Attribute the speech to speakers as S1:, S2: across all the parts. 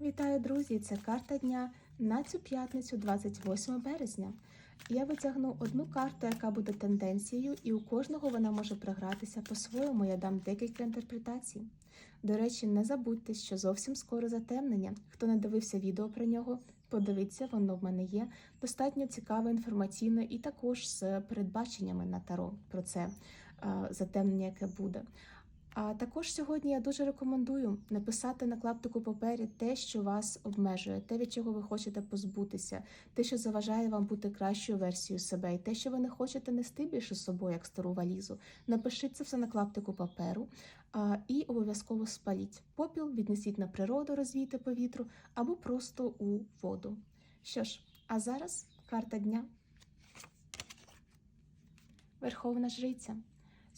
S1: Вітаю, друзі! Це карта дня на цю п'ятницю, 28 березня. Я витягну одну карту, яка буде тенденцією, і у кожного вона може програтися по-своєму. Я дам декілька інтерпретацій. До речі, не забудьте, що зовсім скоро затемнення. Хто не дивився відео про нього, подивіться, воно в мене є. Достатньо цікаве, інформаційне і також з передбаченнями на таро про це е, затемнення, яке буде. А також сьогодні я дуже рекомендую написати на клаптику папері те, що вас обмежує, те, від чого ви хочете позбутися, те, що заважає вам бути кращою версією себе, і те, що ви не хочете нести більше з собою, як стару валізу. Напишіть це все на клаптику паперу а, і обов'язково спаліть. Попіл віднесіть на природу, розвійте повітру або просто у воду. Що ж, а зараз карта дня. Верховна жриця.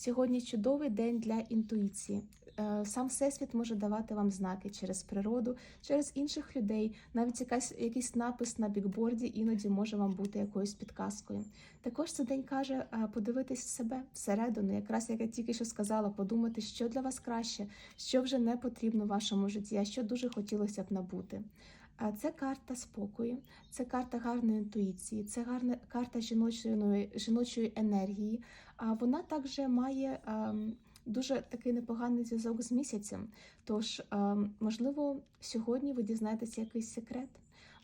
S1: Сьогодні чудовий день для інтуїції. Е, Сам всесвіт може давати вам знаки через природу, через інших людей. Навіть якась якийсь напис на бікборді іноді може вам бути якоюсь підказкою. Також цей день каже е, подивитись себе всередину, якраз як я тільки що сказала, подумати, що для вас краще, що вже не потрібно в вашому житті, а що дуже хотілося б набути. Це карта спокою, це карта гарної інтуїції, це гарна карта жіночої жіночої енергії. А вона також має ем, дуже такий непоганий зв'язок з місяцем. Тож, ем, можливо, сьогодні ви дізнаєтеся якийсь секрет.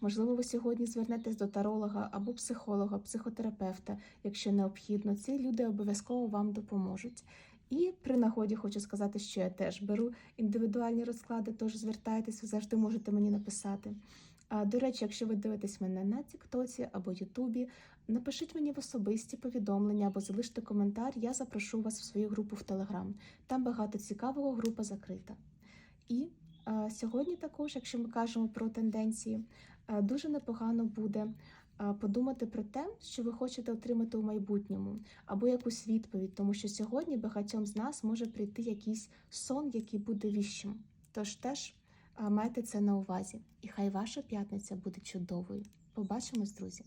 S1: Можливо, ви сьогодні звернетесь до таролога або психолога, психотерапевта, якщо необхідно. Ці люди обов'язково вам допоможуть. І при нагоді хочу сказати, що я теж беру індивідуальні розклади, тож звертайтесь, ви завжди можете мені написати. А, До речі, якщо ви дивитесь мене на Тіктоці або Ютубі, напишіть мені в особисті повідомлення або залиште коментар, я запрошу вас в свою групу в Телеграм. Там багато цікавого, група закрита. І а, сьогодні також, якщо ми кажемо про тенденції, а, дуже непогано буде подумати про те, що ви хочете отримати у майбутньому, або якусь відповідь, тому що сьогодні багатьом з нас може прийти якийсь сон, який буде віщим. Тож теж майте це на увазі, і хай ваша п'ятниця буде чудовою. Побачимось, друзі!